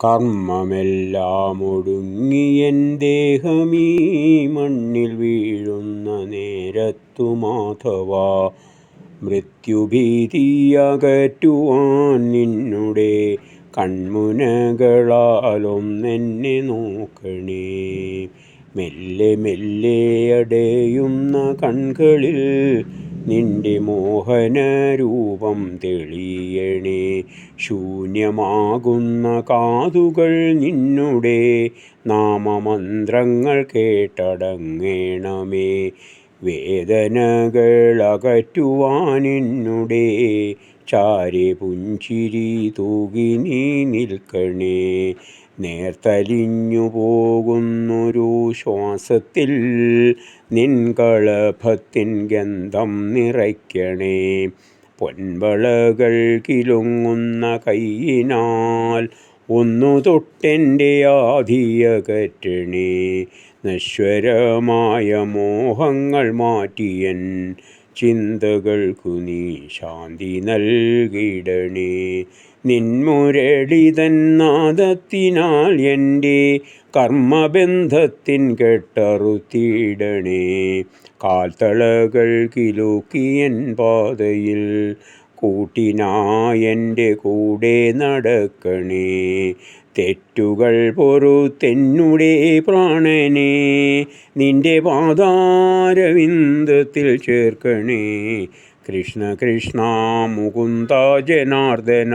കർമ്മമെല്ലാം ഒടുങ്ങിയൻ ദേഹമീ മണ്ണിൽ വീഴുന്ന നേരത്തു മാധവ മൃത്യുഭീതിയകറ്റുവാൻ നിന്നുടെ കൺമുനകളാലൊന്നെന്നെ നോക്കണേ. മെല്ലെ മെല്ലെ അടയുന്ന കൺകളിൽ നിന്റെ മോഹന രൂപം തെളിയണേ. ശൂന്യമാകുന്ന കാതുകൾ നിന്നുടെ നാമമന്ത്രങ്ങൾ കേട്ടടങ്ങേണമേ. വേദനകൾ അകറ്റുവാൻ നിന്നുടെ ചാരി പുഞ്ചിരി തൂകി നീ നിൽക്കണേ. നേർത്തലിഞ്ഞു പോകുന്നൊരു ശ്വാസത്തിൽ നിൻകളഭത്തിൻ ഗന്ധം നിറയ്ക്കണേ. പൊൻവളകൾ കിലുങ്ങുന്ന കൈയിനാൽ ഒന്നു തൊട്ടെന്റെ ആധിയകറ്റണേ നശ്വരമായ മോഹങ്ങൾ മാറ്റിയൻ ചിന്തകൾക്കു നീ ശാന്തി നൽകിടണേ. നിൻമുരളിതൻ നാദത്തിനാൽ എന്റെ കർമ്മബന്ധത്തിൻ കെട്ടറുത്തിടണേ. കാൽത്തളകൾ കിലുക്കിയൻ പാതയിൽ കൂട്ടിനായെന്റെ കൂടെ നടക്കണേ. തെറ്റുകൾ പൊറുത്തെന്നുടെ പ്രാണനെ. നിന്റെ പാതാരവിന്ദത്തിൽ ചേർക്കണേ. കൃഷ്ണ കൃഷ്ണ മുകുന്ദ ജനാർദ്ദന.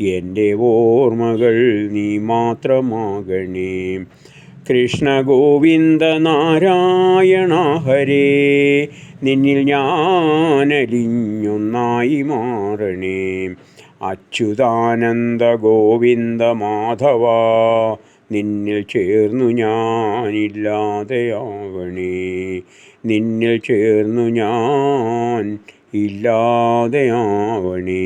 എന്റെ ഓർമ്മകൾ നീ മാത്രമാകണേ. കൃഷ്ണ ഗോവിന്ദ നാരായണ ഹരേ. നിന്നിൽ ഞാനലിഞ്ഞൊന്നായി മാറണേ. അച്യുതാനന്ദ ഗോവിന്ദ മാധവ നിന്നിൽ ചേർന്നു ഞാനില്ലാതെയാവണേ നിന്നിൽ ചേർന്നു ഞാൻ ഇല്ലാതെയാവണേ